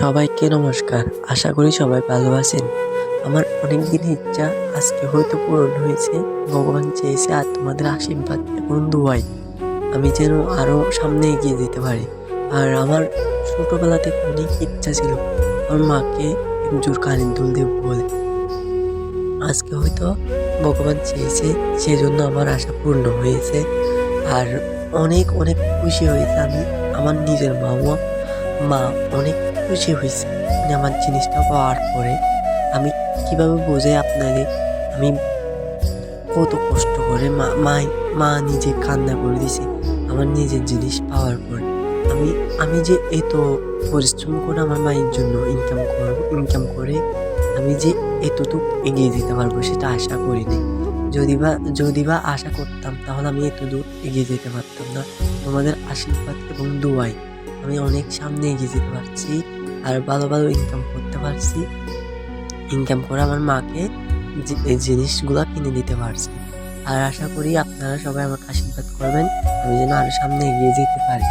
সবাইকে নমস্কার। আশা করি সবাই ভালো আছেন। আমার অনেক দিন ইচ্ছা আজকে হয়তো পূরণ হয়েছে। ভগবান চেয়েছে আর তোমাদের আশীর্বাদ এবং দুয়াই। আমি যেন আরও সামনে এগিয়ে যেতে পারি। আর আমার ছোটোবেলা থেকে অনেক ইচ্ছা ছিল আমার মাকে জোর কানের দুল দেব বলে। আজকে হয়তো ভগবান চেয়েছে, সেজন্য আমার আশা পূর্ণ হয়েছে। আর অনেক অনেক খুশি হয়েছে আমি আমার নিজের মাও মা অনেক খুশি হয়েছে আমার জিনিসটা পাওয়ার পরে আমি কীভাবে বোঝাই আপনাদের আমি কত কষ্ট করে মা, মাই, মা নিজে কান্না করে দিছে আমার নিজের জিনিস পাওয়ার পরে। আমি আমি যে এত পরিশ্রম করে আমার মায়ের জন্য ইনকাম করব ইনকাম করে আমি যে এতটুকু এগিয়ে যেতে পারব সেটা আশা করিনি যদি বা যদি বা আশা করতাম তাহলে আমি এত দূর এগিয়ে যেতে পারতাম না। তোমাদের আশীর্বাদ এবং দুয়াই। আমি অনেক সামনে এগিয়ে যেতে পারছি আর ভালো ভালো ইনকাম করতে পারছি। ইনকাম করে আমার মাকে জিনিসগুলো কিনে দিতে পারছি। আর আশা করি আপনারা সবাই আমাকে আশীর্বাদ করবেন, আমি যেন আরও সামনে এগিয়ে যেতে পারি।